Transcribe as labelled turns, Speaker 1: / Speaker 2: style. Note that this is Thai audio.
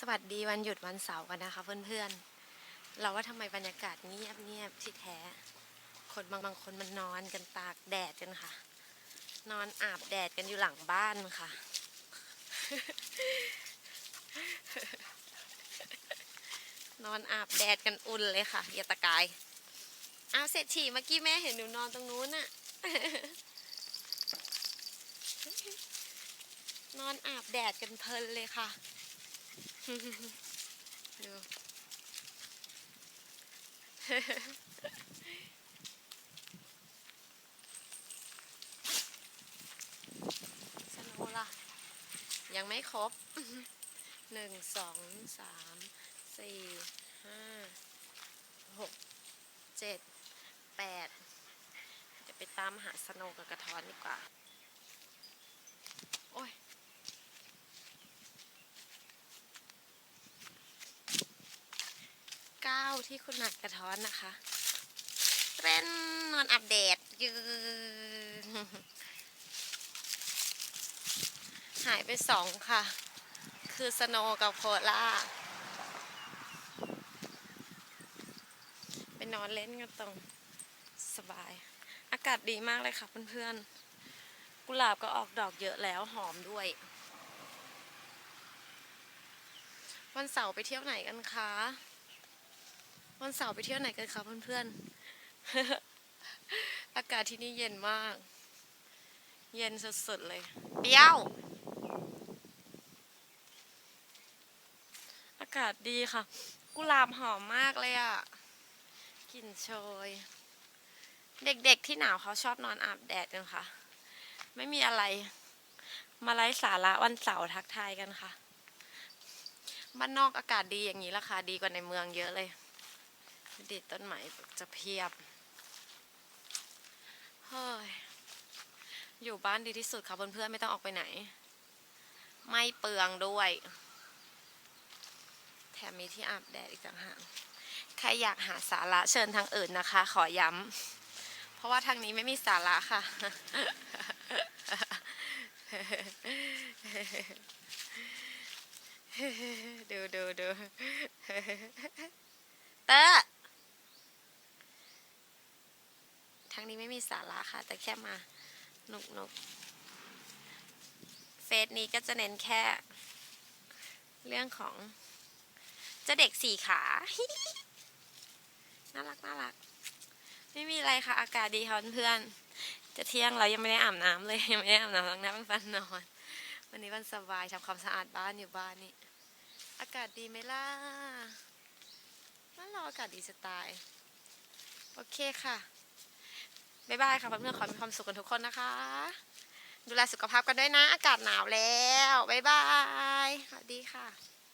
Speaker 1: สวัสดีวันหยุดวันเสาร์กันนะคะเพื่อนๆ เราว่าทำไมบรรยากาศเงียบเงียบๆที่แท้ คนบางบางคนมันนอนกันตากแดดกันค่ะ นอนอาบแดดกันอยู่หลังบ้านค่ะ นอนอาบแดดกันอุ่นเลยค่ะอย่าตะกายเอาเศรษฐีเมื่อกี้แม่เห็นหนูนอนตรงนู้นน่ะนอนอาบแดดกันเพลินเลยค่ะ ดูสโนว์ล่ะ ยังไม่ครบหนึ่งสองสามสี่ห้าหกเจ็ดแปดจะไปตามหาสโนว์กับกระท้อนดีกว่า โอ้ย ก้าที่คุณหนักกระท้อนนะคะเต้นนอนอัปเดตยืนหายไปสองค่ะ คือสโนว์กับโคล่าไปนอนเล่นกันตรงสบาย อากาศดีมากเลยค่ะเพื่อนๆ กุหลาบก็ออกดอกเยอะแล้วหอมด้วย วันเสาร์ไปเที่ยวไหนกันคะ วันเสาร์ไปเที่ยวไหนกันคะเพื่อนๆ อากาศที่นี่เย็นมาก เย็นสุดๆเลย เปรี้ยว อากาศดีค่ะ กุหลาบหอมมากเลยอะกลิ่นโชย เด็กๆที่หนาวเขาชอบนอนอาบแดดกันค่ะ ไม่มีอะไร มาไล่สาระวันเสาร์ทักทายกันค่ะ บ้านนอกอากาศดีอย่างนี้ราคาดีกว่าในเมืองเยอะเลย ด็ดต้นไม้จะเพียบ เฮ้ย อยู่บ้านดีที่สุดค่ะเพื่อนๆไม่ต้องออกไปไหน ไม่เปลืองด้วย แถมมีที่อาบแดดอีกต่างหาก ใครอยากหาสาระเชิญทางอื่นนะคะ ขอย้ำ เพราะว่าทางนี้ไม่มีสาระค่ะ ดูดูดู เตอร์ทาง นี้ไม่มีสาระค่ะ แต่แค่มาหนุกหนุกเฟซนี้ก็จะเน้นแค่ เรื่องของจะเด็กสี่ขาน่ารักน่ารัก ไม่มีอะไรค่ะ อากาศดีค่ะเพื่อนจะเที่ยงเรายังไม่ได้อาบน้ำเลยยังไม่ได้อาบน้ำล้างหน้าแปรงฟันนอน วันนี้วันสบายทำความสะอาดบ้านอยู่บ้านนี่อากาศดีไหมล่ะบ้านเราอากาศดีสไตล์ โอเคค่ะ บ๊ายบายค่ะเพื่อนๆขอมีความสุขกันทุกคนนะคะ ดูแลสุขภาพกันด้วยนะ อากาศหนาวแล้ว บ๊ายบายสวัสดีค่ะ